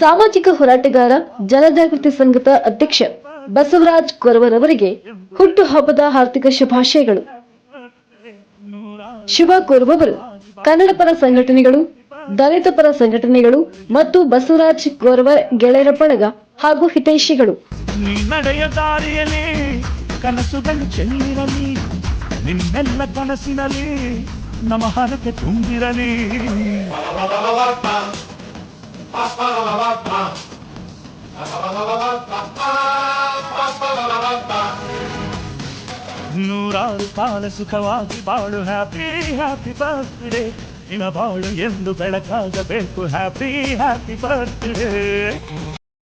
ಸಾಮಾಜಿಕ ಹೋರಾಟಗಾರ ಜನಜಾಗೃತಿ ಸಂಘದ ಅಧ್ಯಕ್ಷ ಬಸವರಾಜ್ ಕೊರವರವರಿಗೆ ಹುಟ್ಟುಹಬ್ಬದ ಹಾರ್ದಿಕ ಶುಭಾಶಯಗಳು. ಶುಭ ಕೋರುವವರು, ಕನ್ನಡ ಪರ ಸಂಘಟನೆಗಳು, ದಲಿತ ಪರ ಸಂಘಟನೆಗಳು ಮತ್ತು ಬಸವರಾಜ್ ಕೋರವರ್ ಗೆಳೆಯರ ಬಳಗ ಹಾಗೂ ಹಿತೈಷಿಗಳು. ನಿನ್ನೆಲ್ಲ ಕನಸಿನಲ್ಲಿ ಹರಕೆ ತುಂಬಿರಲಿ. ನೂರಾರು ಕಾಲ ಸುಖವಾಗಿ ಬಾಳು. ಹ್ಯಾಪಿ ಹ್ಯಾಪಿ ಬರ್ತ್ಡೇ ಇನ ಬಾಳು ಎಂದು ಬೆಳಕಾಗಬೇಕು. Happy happy birthday